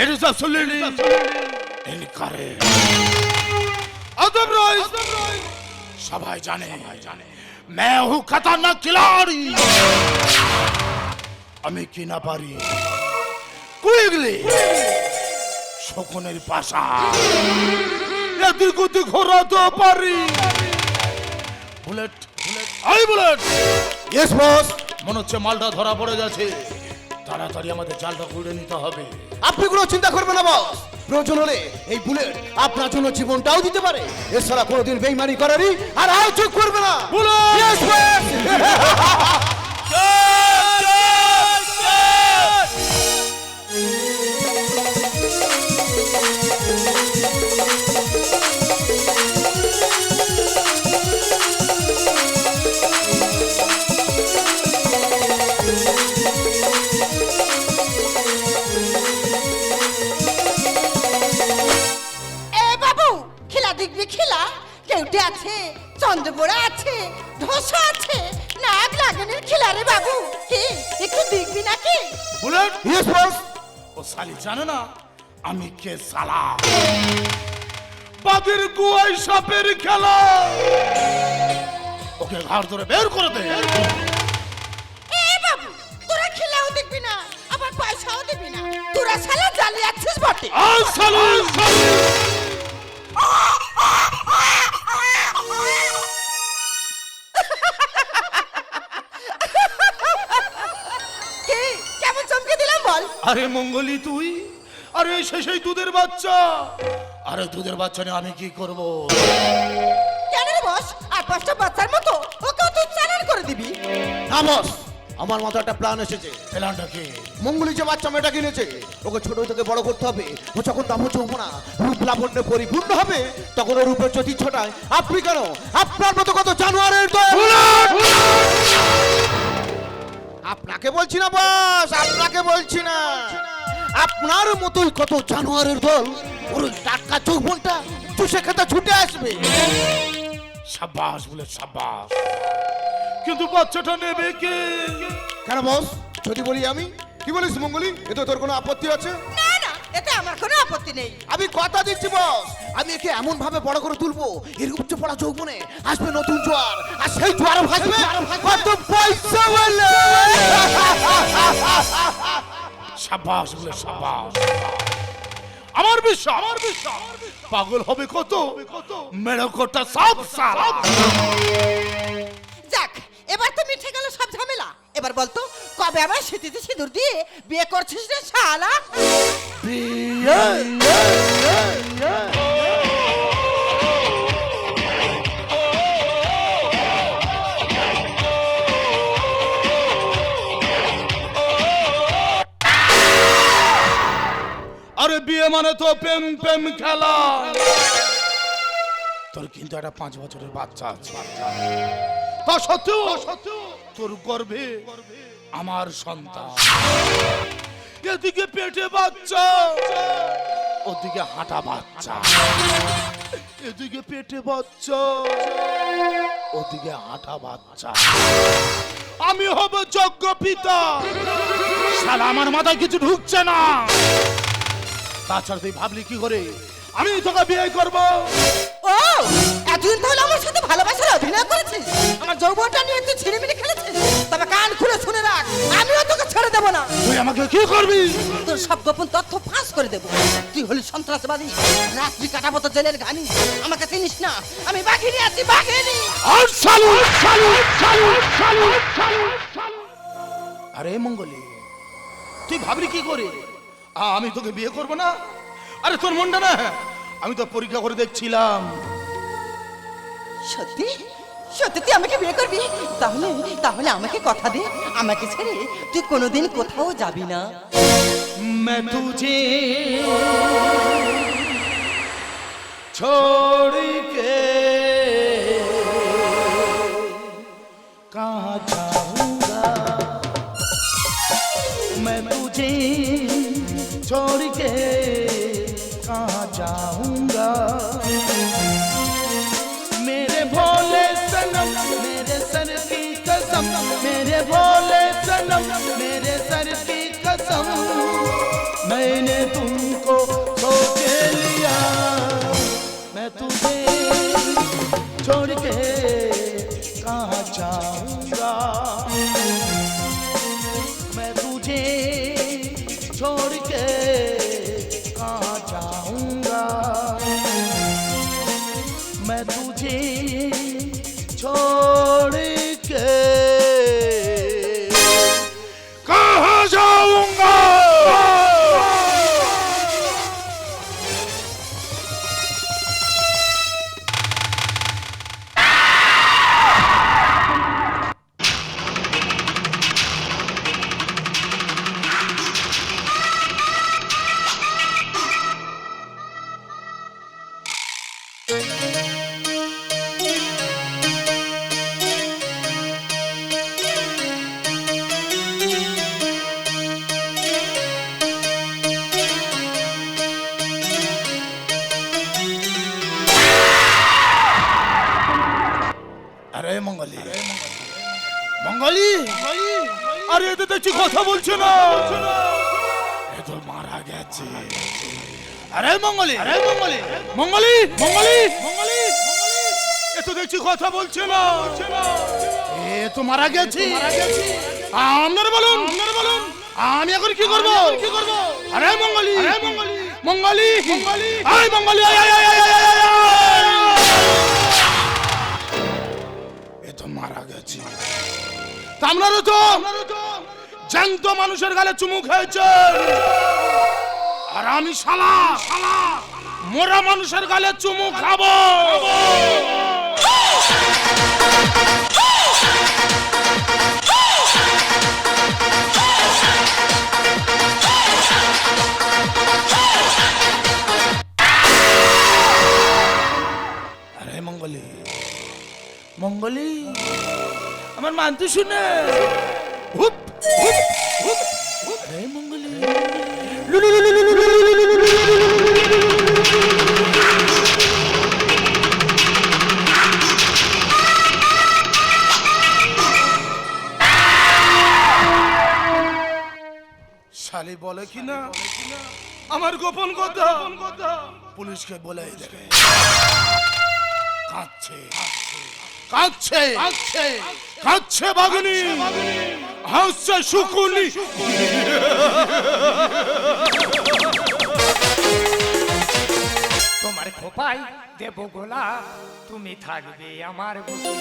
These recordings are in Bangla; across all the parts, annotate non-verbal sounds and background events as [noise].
এর সব শুনলি ইনকারে আদম রয় সবাই জানে मैं हूँ खतरनाक खिलाड़ी আমি কি না পারি কুইগলি শকুনের পাশা এদিক ওদিক ঘোরাতে পারি bullet bullet I bullet yes boss মনে হচ্ছে মালটা ধরা পড়ে গেছে তাড়াতাড়ি আমাদের জালটা খুলে নিতে হবে। আপনি কোনো চিন্তা করবেন না বস প্রয়োজন হলে এই বুলেট আপনার জন্য জীবনটাও দিতে পারে। এছাড়া কোনোদিন বেইমানি করারই আর আয় চোখ করবে না। বুলেট! [laughs] কেউটে আছে চন্দ্রবোড়া আছে ধসা আছে নাক লাগানোর খেলা রে বাবু। কি? একটু দেখবি নাকি? বুলেট? Yes, boss! ও সালি জানে না আমি কে সালা বাদের গুয়াই সাপের খেলা। ওকে ঘাড় ধরে বের করে দে। এ বাবু তোরা খেলাও দেখবি না আবার পয়সাও দিবি না। তোরা শালা জালি আছিস বটে। আর শালি শালি। আরে মঙ্গলি তুই? আরে সে সেই দুধের বাচ্চা। আরে দুধের বাচ্চা নিয়ে আমি কি করব? কেন রে বস? আর পাঁচটা বাচ্চার মতো ওকেও তুই চালান করে দিবি। না বস আমার মাথায় একটা প্ল্যান এসেছে। প্ল্যানটা কি? মঙ্গলি যে বাচ্চা মেয়েটা কিনেছে ওকে ছোট থেকে বড় করতে হবে। ও যখন দাম যৌবনা রূপ লাবণ্যে পরিপূর্ণ হবে তখন ওর রূপের জ্যোতি ছটায়। আপনি কেন? আপনার মতো কত জানোয়ারের দল আপনাকে বলছি না বস আপনাকে বলছি না। আপনার মতোই কত জানুয়ারের দল ওর টাকা চোখ যৌবনটা চুষে খেতে ছুটে আসবে। সাবাস বলে সাবাস কিন্তু বাচ্চাটা নেবে কে? কেন বস যদি বলি আমি কি বলিস মঙ্গলি? এতে তোর কোনো আপত্তি আছে? না এতে আমার কোনো আপত্তি নেই। আমি কথা দিচ্ছি বস। আমি একে এমন ভাবে বড় করে তুলবো এর উচ্চ পড়া যৌবনে আসবে নতুন জোয়ার আর সেই জোয়ার ভাসবে কত পয়সা বলে। সাবাস বলে সাবাস। আমার বিশ্বাস আমার বিশ্বাস পাগল হবে কত? মেড়কোটা সব সালা যাক এবার তো মিঠে গেল সব ঝামেলা। এবার বলতো, কবে আবার স্মৃতিতে সিঁদুর দিয়ে বিয়ে করছিস রে শালা? আরে বিয়ে মানে তো প্রেম প্রেম খেলা। তোর কিন্তু একটা পাঁচ বছরের বাচ্চা আছে। তা সত্ত্বেও তোর গর্ভে আমার সন্তান। এদিকে পেটে বাচ্চা, ওদিকে হাঁটা বাচ্চা। এদিকে পেটে বাচ্চা, ওদিকে হাঁটা বাচ্চা। আমি হব যজ্ঞ পিতা। শালা, আমার মাথায় কিছু ঢুকছে না। তাছাড়া তুই ভাবলি কি করে? আমি তোকে বিয়ে করব। ও! এতদিন তাহলে আমার সাথে ভালোবাসার অভিনয় করেছিস? আমার যৌবনটা নিয়ে তুই ছিনিমিনি খেলেছিস? তবে কান খুলে শুনে রাখ আমিও তোকে ছেড়ে দেবো না। তুই আমাকে কি করবি? তোর সব গোপন তথ্য ফাঁস করে দেবো। তুই হলি সন্ত্রাসবাদী রাত্রি কাটাবো তো জেলের গানি। আমাকে চিনিস না? আমি বাঘিনী আছি বাঘিনী! আর মঙ্গলি তুই ভাবলি কি করে? আমি তোকে বিয়ে করব না? আরে তোর মনটা না? আমি তো পরীক্ষা করে দেখছিলাম। সত্যি সত্যি তুই আমাকে বিয়ে করবি তাহলে তাহলে আমাকে কথা দে আমাকে ছেড়ে তুই কোনোদিন কোথাও যাবি না मैं तुझे छोड़ के আরে মঙ্গলি। মঙ্গলি। আরে এ তো দেখছি কথা বলছে না। এ তো মারা গেছে। আরে মঙ্গলি। আরে মঙ্গলি। মঙ্গলি? মঙ্গলি? মঙ্গলি। এ তো দেখছি কথা বলছে না। এ তো মারা গেছে। আপনারা বলুন। আপনারা বলুন। আমি এখন কি করব? কি করব? আরে মঙ্গলি। আরে মঙ্গলি। মঙ্গলি। মঙ্গলি। আয় মঙ্গলি আয় আয়, আয়, আয়। গেছে। তা জ্যান্ত মানুষের গালে চুমু খেয়েছে। আর আমি শালা শালা, মোরা মানুষের গালে চুমু খাব। মঙ্গলি আমার মানতে শুনে মঙ্গলি শালি বলে কি না আমার গোপন কথা পুলিশকে বলে কাঁদছে কাঁদছে কাঁদছে। বাগুনি হাসছে শুকুনি। তোমার খোপাই দেব গোলা তুমি থাকবে আমার বুকে।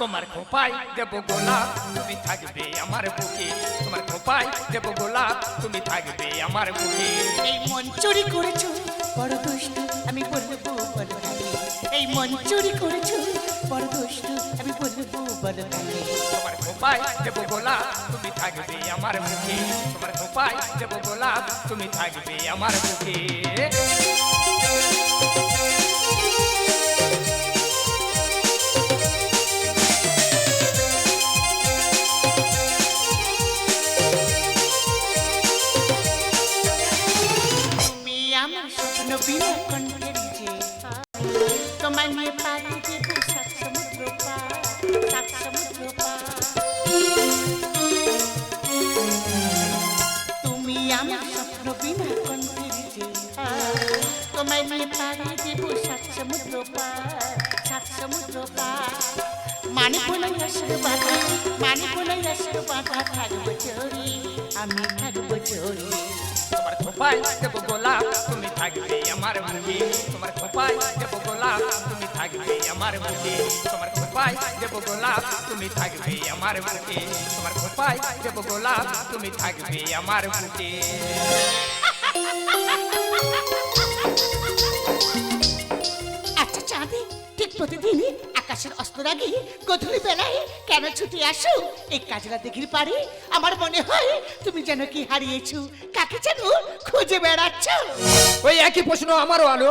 তোমার খোপাই দেব গোলা তুমি থাকবে আমার বুকে। তোমার খোপাই দেব গোলা তুমি থাকবে আমার বুকে। এই মন চুরি করেছ বড় দুষ্ট আমি বলব বড় ভাগে এই মন চুরি করেছ? বড় দুষ্ট আমি বলব বড় ভাগে তোমার খোপাই দেব গোলা তুমি থাকবে আমার বুকে। তোমার খোপাই দেব গোলা তুমি থাকবে আমার বুকে। তুমি আমার নিয়ে পাড়ি দেব সাত সমুদ্র পার সাত সমুদ্র পার তুমি আমার স্বপ্ন বিনা কণ্ঠের যে তোমায় নিয়ে পাড়ি দেব সাত সমুদ্র পার সাত সমুদ্র পার মানে বলাই আসর বাধা বাধা থাকব চোরি আমি থাকব চোরি খোপাই দেব গোলা তুমি থাকবে আমার বুকে তোমার খোপাই দেব গোলা তুমি থাকবে আমার বুকে তোমার খোপাই দেব গোলা তুমি থাকবে আমার বুকে তোমার খোপাই দেব গোলা তুমি থাকবে আমার বুকে আচ্ছা চাঁদে ঠিক প্রতিদিনই আকাশের অস্তর আগে গধূলি বেলায় কেন ছুটে আসো? এই কাজলা দিঘির পারে আমার মনে হয় তুমি যেন কি হারিয়েছো? কাকে যেন খুঁজে বেড়াচ্ছ? ওই একই প্রশ্ন আমারও আলো।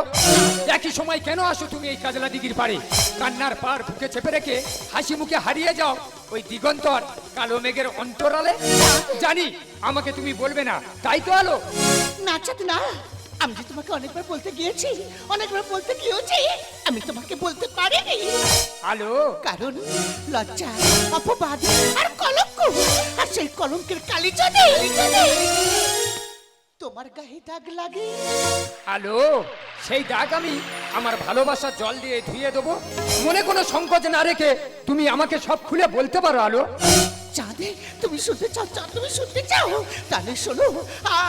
একই সময় কেন আসো তুমি এই কাজলা দিঘির পাড়ে? কান্নার পার বুকে চেপে রেখে হাসি মুখে হারিয়ে যাও ওই দিগন্তর কালো মেঘের অন্তরালে? জানি আমাকে তুমি বলবে না। তাই তো আলো। না না। আমি যে তোমাকে অনেকবার বলতে গিয়েছি অনেকবার বলতে গিয়েছি আমি তোমাকে বলতে পারিনি। আলো কারণ লজ্জা অপবাদ আর কলঙ্ক আর সেই কলঙ্কের কালি যদি তোমার গায়ে দাগ লাগে? আলো সেই দাগ আমি আমার ভালোবাসার জল দিয়ে ধুয়ে দেবো। মনে কোনো সংকোচ না রেখে তুমি আমাকে সব খুলে বলতে পারো আলো চাঁদে, তুমি শুনতে চাও, চাঁদ, তুমি শুনতে চাও? তাহলে শোনো,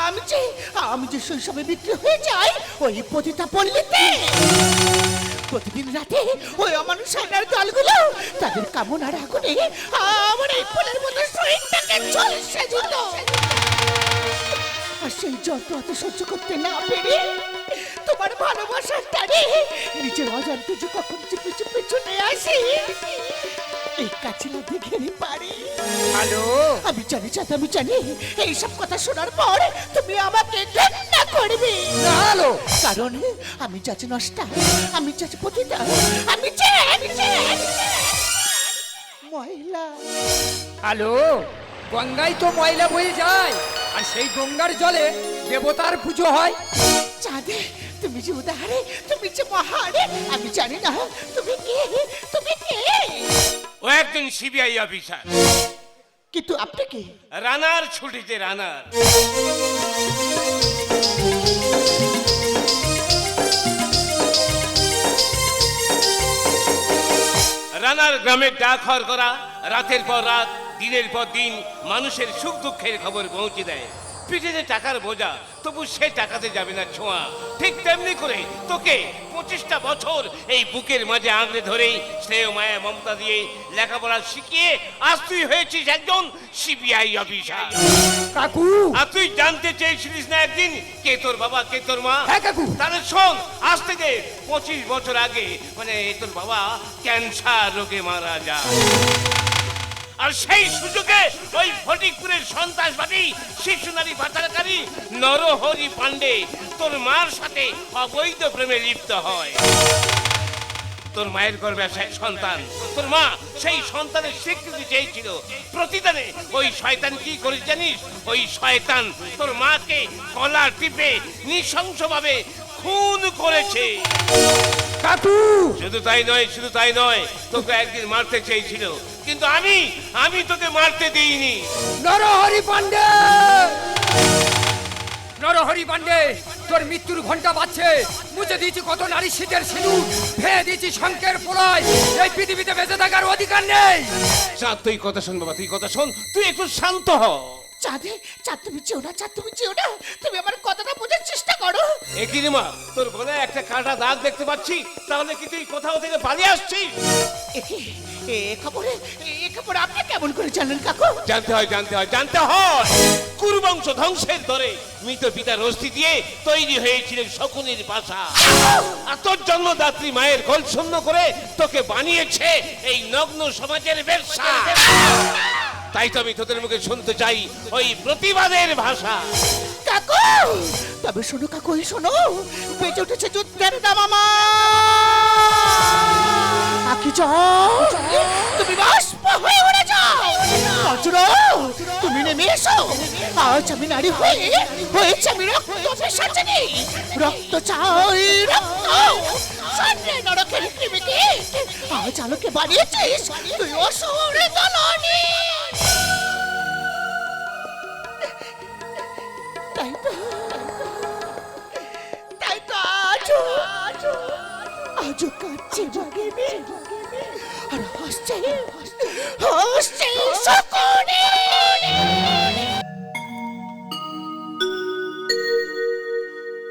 আমি যে আমি যে শৈশবে বিক্রি হয়ে যাই, ওই পতিতা পল্লীতে প্রতিদিন রাতে ওই অমানুষ সাইনার দলগুলো তাদের কামনার আগুনে আমার এই ফুলের মতো শরীরটাকে ঝলসে দিত। আর সেই যন্ত্র সহ্য করতে না পেরে তোমার ভালোবাসার টানে নিজের অজান্তে যে কখন চিপে চিপে চলে আসি এই কাছে লাগতে ঘেরে পারি হ্যালো? আমি জানি চাঁদ আমি জানি এইসব কথা শোনার পর তুমি আমাকে ঘৃণা করবে। হ্যালো? কারণ আমি চাচি নষ্টা আমি চাচি পতিতা আমি যে আমি যে মহিলা হ্যালো? গঙ্গায় তো ময়লা বয়ে যায় আর সেই গঙ্গার জলে দেবতার পুজো হয়। চাঁদে তুমি যে উদাহারে তুমি যে মহারে আমি জানি না তুমি কে তুমি ও একজন সিবিআই অফিসার কিন্তু আপনি কে? রানার ছুটিতে রানার। রানার গ্রামের ডাকঘর করা রাতের পর রাত দিনের পর দিন মানুষের সুখ দুঃখের খবর পৌঁছে দেয়। পিঠেতে টাকার বোঝা তবু সে টাকাতে যাবে না ছোঁয়া। ঠিক তেমনি করে তোকে পঁচিশটা বছর এই বুকের মাঝে আঁকড়ে ধরেই স্নেহ মায়া মমতা দিয়ে লেখাপড়া শিখিয়ে আজ তুই হয়েছিস একজন সিবিআই অফিসার। কাকু! আর তুই জানতে চেয়েছিলিস না একদিন কে তোর বাবা কে তোর মা? হ্যাঁ কাকু। তাহলে শোন আজ থেকে পঁচিশ বছর আগে মানে তোর বাবা ক্যান্সার রোগে মারা যায়। আর সেই সুযোগে ওই ফটিকপুরের সন্ত্রাসবাদী শিশু নারী পাচারকারী নরহরি পাণ্ডে তোর মার সাথে অবৈধ প্রেমে লিপ্ত হয়। তোর মায়ের গর্ভে আসা সন্তান। তোর মা সেই সন্তানের স্বীকৃতি চেয়েছিল। প্রতিদানে ওই শয়তান কি করে জানিস? ওই শয়তান তোর মাকে কলা টিপে নৃশংসভাবে খুন করেছে। কাকু! শুধু তাই নয় শুধু তাই নয় তোকে একদিন মারতে চেয়েছিল। কিন্তু আমি আমি তোকে মারতে দিইনি। নরহরি পান্ডে নরহরি পান্ডে তোর মৃত্যুর ঘণ্টা বাজছে। মুছে দিয়েছি কত নারী শীতের সিঁদুর ভেঙে দিয়েছি শঙ্কের পোলায় এই পৃথিবীতে বেঁচে থাকার অধিকার নেই। তুই কথা শোন বাবা তুই কথা শোন তুই একটু শান্ত হ। চাঁদে চাঁদ তুমি চেও না চাঁদ তুমি চেও না। তুমি আমার কথাটা বোঝার চেষ্টা করো। একই রে মা তোর গলায় একটা কাটা দাগ দেখতে পাচ্ছি। তাহলে কি তুই কোথাও থেকে পালিয়ে আসছিস? একে এ খবরে এ খবর আপনি কেমন করে জানলেন কাকু? জানতে হয় জানতে হয় জানতে হয়। কুরুবংশ ধ্বংসের ধরে মৃত পিতার অস্থি দিয়ে তৈরি হয়েছিলেন শকুনির বাসা। আর তোর জন্মদাত্রী মায়ের গোল শূন্য করে তোকে বানিয়েছে এই নগ্ন সমাজের ব্যবসা। তাই তো আমি তোদের মুখে শুনতে চাই ওই প্রতিবাদের ভাষা। কাকু! তবে শোনো কাকু, শোনো। বেজে উঠেছে যুদ্ধের দামামা আকি যাও। তুমি বাষ্প হয়ে উড়ে যাও। তুমি নেমে এসো। আজ আমি নারী হয়ে, হয়েছে আমি রক্ত পেশাচিনি রক্ত চাই, রক্ত। সামনে নরকের কৃমিকে আজ আলোকে বানিয়েছিস। তুই অসুরে দলনি। তাই তো তাই তো আজও। আজও কাঁদছে জাগিনি আর হাসছে। হাসছে সকলে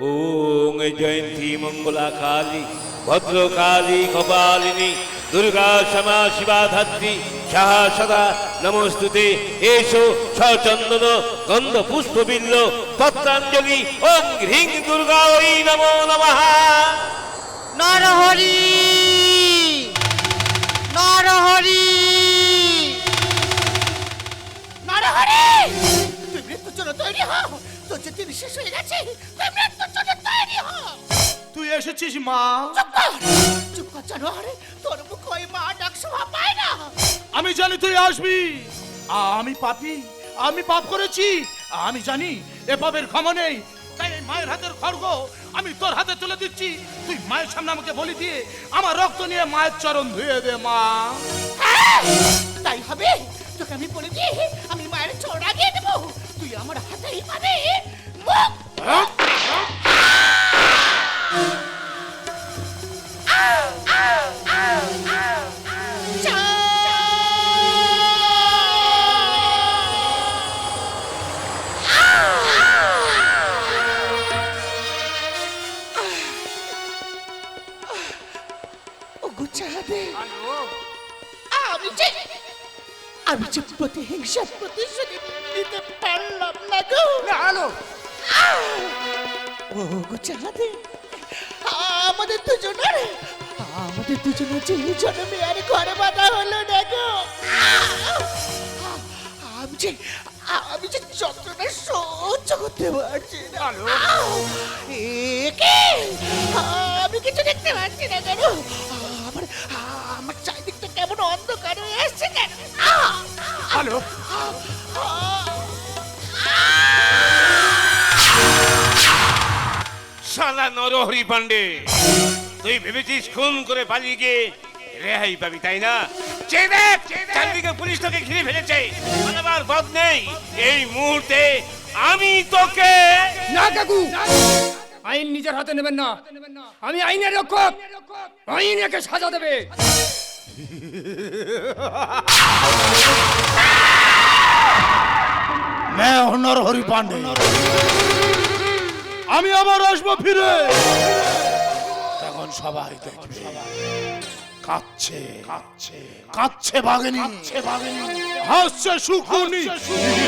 ওং জয়ন্তী মঙ্গলা কালী ভদ্রকালী, কপালিনী। দুর্গা ক্ষমা শিবা ধাত্রী সাহা সদা, নমস্তুতে। এসো সচন্দন গন্ধ পুষ্প বিল্ল তত্রাঞ্জলি ওং হ্রিং দুর্গা, ওই নমো নমঃ। নরহরি নরহরি। নরহরি! তুই মৃত্যুর জন্য তৈরি হও তোর যে দিন শেষ হয়ে গেছে, তুই মৃত্যুর জন্য তৈরি হও তুই এসেছিস মা। চুপ কর। জানোয়ারে তোর মুখ ওই মা ডাক শোভা পায় না। আমি জানি তুই আসবি। আমি পাপি আমি পাপ করেছি। আমি জানি এ পাপের ক্ষমা নেই। তাই এই মায়ের হাতের খড়গ আমি তোর হাতে তুলে দিচ্ছি। তুই মায়ের সামনে আমাকে বলি দিয়ে আমার রক্ত নিয়ে মায়ের চরণ ধুয়ে দে মা। হ্যাঁ, তাই হবে। তোকে আমি বলে দিয়ে আমি মায়ের চড় আগিয়ে দেবো। তুই আমার হাতেই পাবে। মুখ। আমি যে প্রতিহিংসা প্রতিশোধ নিতে পারলাম না গো। আলো ও গো চাঁদে আমাদের দুজনের আমাদের দুজনের যে জন্মে আর ঘরে বাঁধা হলো না গো। আমি যে আমি যে যন্ত্রণা সহ্য করতে পারছি না আলো। আমি কিছু দেখতে পাচ্ছি না কেন আলো শালা নরহরি পান্ডে তুই ভেবেছিস খুন করে পালিয়ে গিয়ে রেহাই পাবি তাই না? চারদিকে পুলিশ তোকে ঘিরে ফেলেছে। পালাবার পথ নেই। এই মুহূর্তে আমি তোকে না কাকু! আইন নিজের হাতে নেবেন না। আমি আইনের রক্ষক। আইন একে সাজা দেবে। मैं हूं नरहरि আমি আবার আসব ফিরে। এখন সবাই দেখবে কাচ্ছে কাচ্ছে কাচ্ছে বাগেনি কাচ্ছে বাগেনি হাসছে সুখুনি সুখুনি